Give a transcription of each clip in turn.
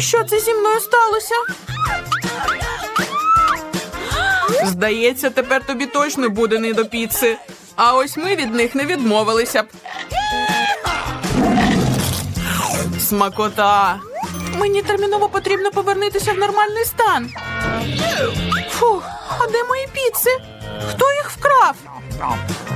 що це зі мною сталося? Здається, тепер тобі точно буде не до піци. А ось ми від них не відмовилися б. Смакота. Мені терміново потрібно повернутися в нормальний стан. Фух, а де мої піци? Хто їх вкрав?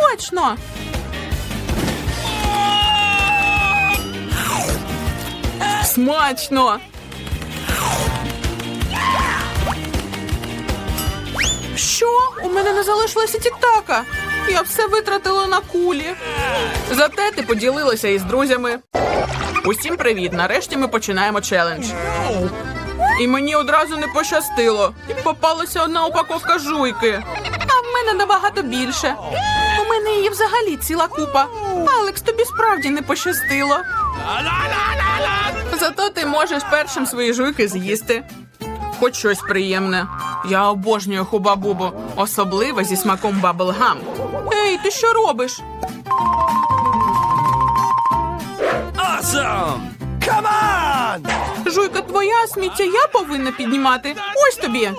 Точно. Смачно. Що? У мене не залишилося тіктака. Я все витратила на кулі. Зате ти поділилася із друзями. Усім привіт! Нарешті ми починаємо челендж. І мені одразу не пощастило. Попалася одна упаковка жуйки. Мене набагато більше. У мене її взагалі ціла купа. Алекс, тобі справді не пощастило. Зато ти можеш першим свої жуйки з'їсти. Хоч щось приємне. Я обожнюю хуба-бубу, особливо зі смаком баблгам. Ей, ти що робиш? Awesome! Come on! Жуйка твоя, сміття я повинна піднімати. Ось тобі.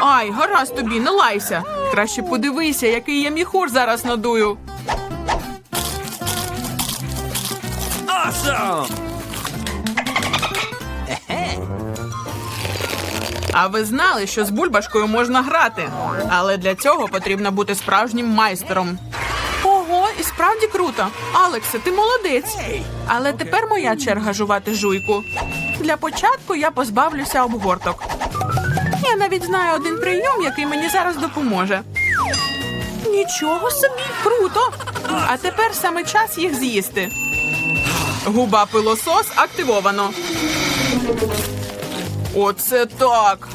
Ай, гаразд тобі, не лайся. Краще подивися, який я міхур зараз надую. Awesome! А ви знали, що з бульбашкою можна грати, але для цього потрібно бути справжнім майстером. Ого, і справді круто. Алексе, ти молодець. Але тепер моя черга жувати жуйку. Для початку я позбавлюся обгорток. Я навіть знаю один прийом, який мені зараз допоможе. Нічого собі, круто! А тепер саме час їх з'їсти. Губа пилосос активовано. Оце так.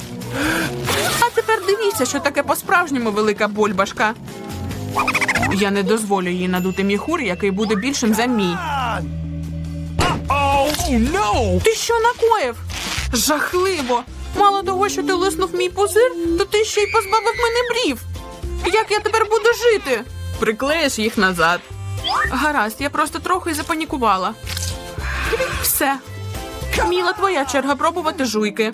А тепер дивіться, що таке по-справжньому велика бульбашка. Я не дозволю їй надути міхур, який буде більшим за мій. Oh! Ти що накоїв? Жахливо. Мало того, що ти лиснув мій пузир, то ти ще й позбавив мене брів. Як я тепер буду жити? Приклеїш їх назад. Гаразд, я просто трохи запанікувала. Все. Міла, твоя черга пробувати жуйки.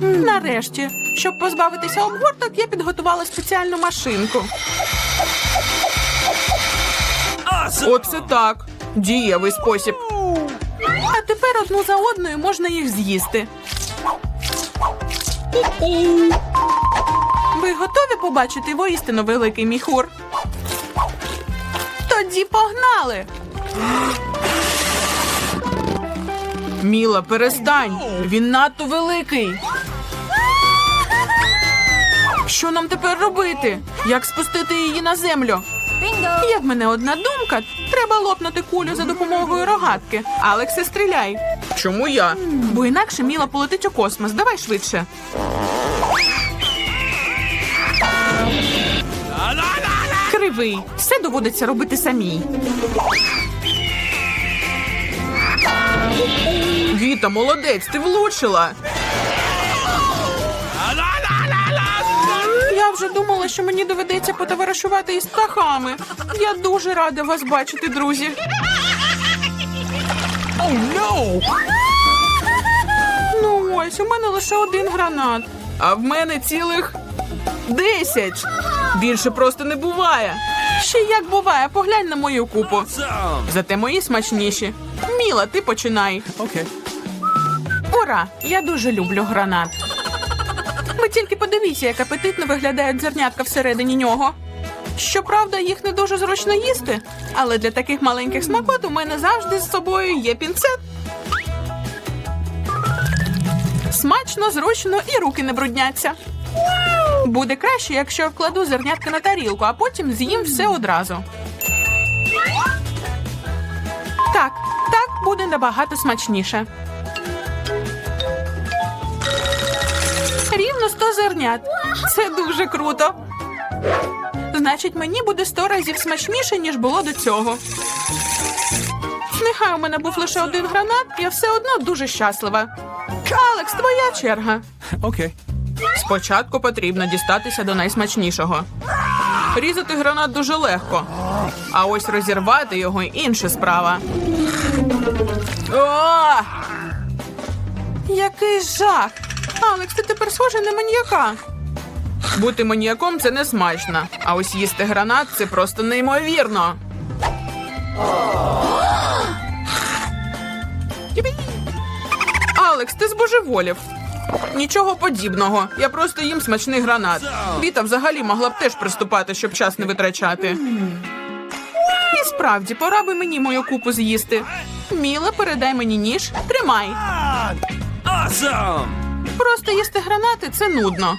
Нарешті, щоб позбавитися обгорток, я підготувала спеціальну машинку. Оце так. Дієвий спосіб. А тепер одну за одною можна їх з'їсти. Ви готові побачити воістину великий міхур? Тоді погнали. Міла, перестань. Він надто великий. Що нам тепер робити? Як спустити її на землю? Є в мене одна думка. Треба лопнути кулю за допомогою рогатки. Алексе, стріляй. Чому я? Бо інакше Міла полетить у космос. Давай швидше. Кривий. Все доводиться робити самій. Віта, молодець, ти влучила. Я вже думала, що мені доведеться потоваришувати із птахами. Я дуже рада вас бачити, друзі. Oh no! Ну ось, у мене лише один гранат. А в мене цілих десять. Більше просто не буває. Ще як буває, поглянь на мою купу. Зате мої смачніші. Міла, ти починай. Okay. Ура! Я дуже люблю гранат. Ви тільки подивіться, як апетитно виглядають зернятка всередині нього. Щоправда, їх не дуже зручно їсти, але для таких маленьких смакот у мене завжди з собою є пінцет. Смачно, зручно і руки не брудняться. Буде краще, якщо вкладу зернятка на тарілку, а потім з'їм все одразу. Так, так буде набагато смачніше. Рівно 100 зернят. Це дуже круто. Значить, мені буде 100 разів смачніше, ніж було до цього. Нехай у мене був лише один гранат, я все одно дуже щаслива. Алекс, твоя черга. Okay. Спочатку потрібно дістатися до найсмачнішого. Різати гранат дуже легко, а ось розірвати його інша справа. О! Який жах! Алекс, ти тепер схожий на маніяка. Бути маніяком це не смачно, а ось їсти гранат це просто неймовірно. Алекс, ти збожеволів. Нічого подібного. Я просто їм смачний гранат. Віта взагалі могла б теж приступати, щоб час не витрачати. І справді, пора би мені мою купу з'їсти. Міла, передай мені ніж. Тримай. Просто їсти гранати це нудно.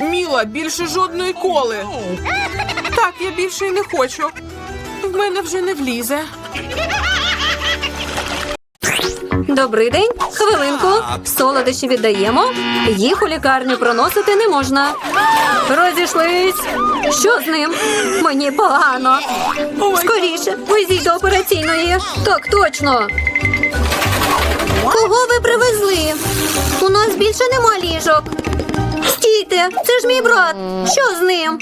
Міла, більше жодної коли. Так, я більше й не хочу. В мене вже не влізе. Добрий день, хвилинку. Солодощі віддаємо. Їх у лікарню проносити не можна. Розійшлись. Що з ним? Мені погано. Скоріше, везіть до операційної. Так точно. Кого ви привезли? У нас більше нема ліжок. Стійте, це ж мій брат. Що з ним?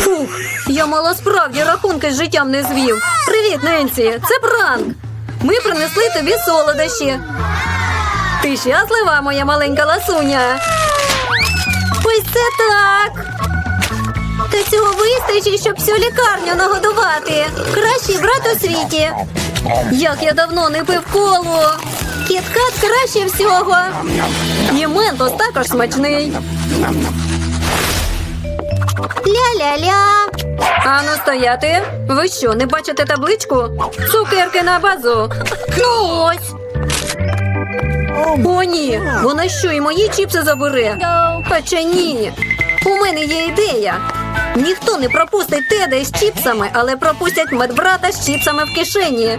Фух, я мало справді рахунки з життям не звів. Привіт, Ненсі, це пранк. Ми принесли тобі солодощі. Ти щаслива, моя маленька ласуня. Ось це так. Та цього вистачить, щоб всю лікарню нагодувати. Кращий брат у світі. Як я давно не пив колу. Кіткат краще всього. І ментос також смачний. Ля-ля-ля. Ану стояти. Ви що, не бачите табличку? Цукерки на базу. Ну ось. О, ні. Вона що, і мої чіпси забере? Хоча ні. У мене є ідея. Ніхто не пропустить Теда із чіпсами, але пропустять медбрата з чіпсами в кишені.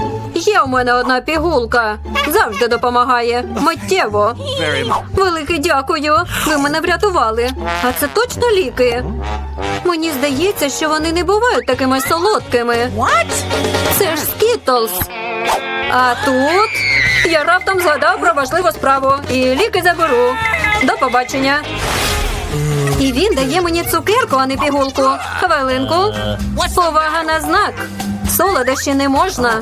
Є у мене одна пігулка. Завжди допомагає. Миттєво. Велике дякую. Ви мене врятували. А це точно ліки. Мені здається, що вони не бувають такими солодкими. Це ж скітлс. А тут я раптом згадав про важливу справу і ліки заберу. До побачення. І він дає мені цукерку, а не пігулку. Хвилинку. Увага на знак. Солодощі не можна.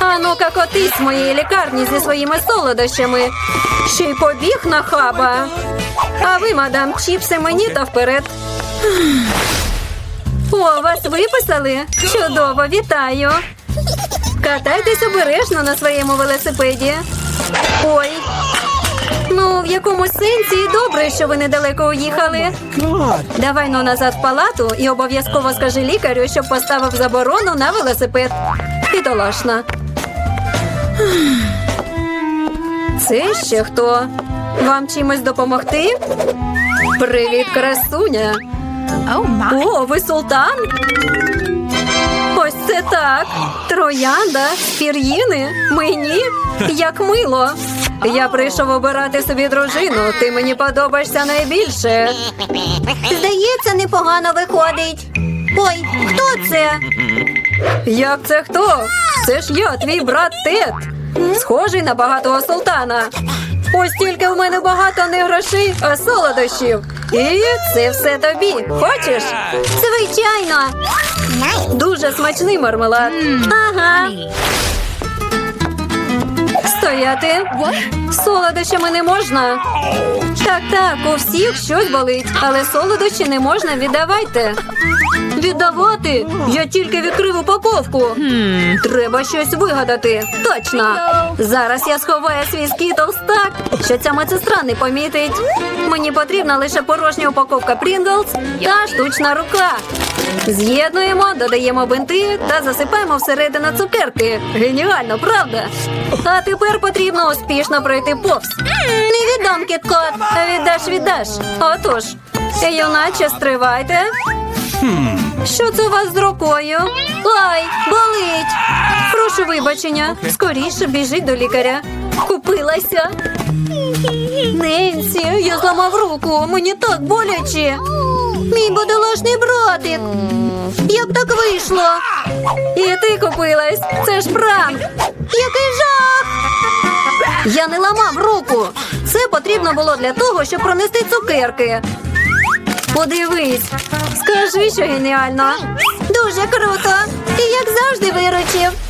А ну-ка котись з моєї лікарні зі своїми солодощами. Ще й побіг на хаба. А ви, мадам, чіпси мені та вперед. О, вас виписали? Чудово, вітаю. Катайтесь обережно на своєму велосипеді. Ой. Ну, в якомусь сенсі і добре, що ви недалеко уїхали. Давай ну назад в палату і обов'язково скажи лікарю, щоб поставив заборону на велосипед. Бідолашна. Це ще хто? Вам чимось допомогти? Привіт, красуня. О, ви султан? Ось це так. Троянда, пір'їни, мені. Як мило. Я прийшов обирати собі дружину. Ти мені подобаєшся найбільше. Здається, непогано виходить. Ой, хто це? Як це хто? Це ж я, твій брат Тед. Схожий на багатого султана. Ось тільки в мене багато не грошей, а солодощів. І це все тобі. Хочеш? Звичайно. Дуже смачний мармелад. Ага. Стояти. Солодощами не можна. Так, так, у всіх щось болить, але солодощі не можна віддавайте. Віддавати? Я тільки відкрив упаковку. Треба щось вигадати. Точно. Зараз я сховаю свій скітлс так, що ця медсестра не помітить. Мені потрібна лише порожня упаковка Pringles та штучна рука. З'єднуємо, додаємо бинти та засипаємо всередину цукерки. Геніально, правда? А тепер потрібно успішно пройти повз. Не віддам кіткот, а віддаш, віддаш. Отож, юначе стривайте. Що це у вас з рукою? Ай, болить. Прошу вибачення. Скоріше біжіть до лікаря. Купилася. Ненсі, я зламав руку. Мені так боляче. Мій бодолашний братик. Як так вийшло? І ти купилась. Це ж пранк. Який жах! Я не ламав руку. Це потрібно було для того, щоб пронести цукерки. Подивись, скажи, що геніально. Дуже круто. І як завжди виручив.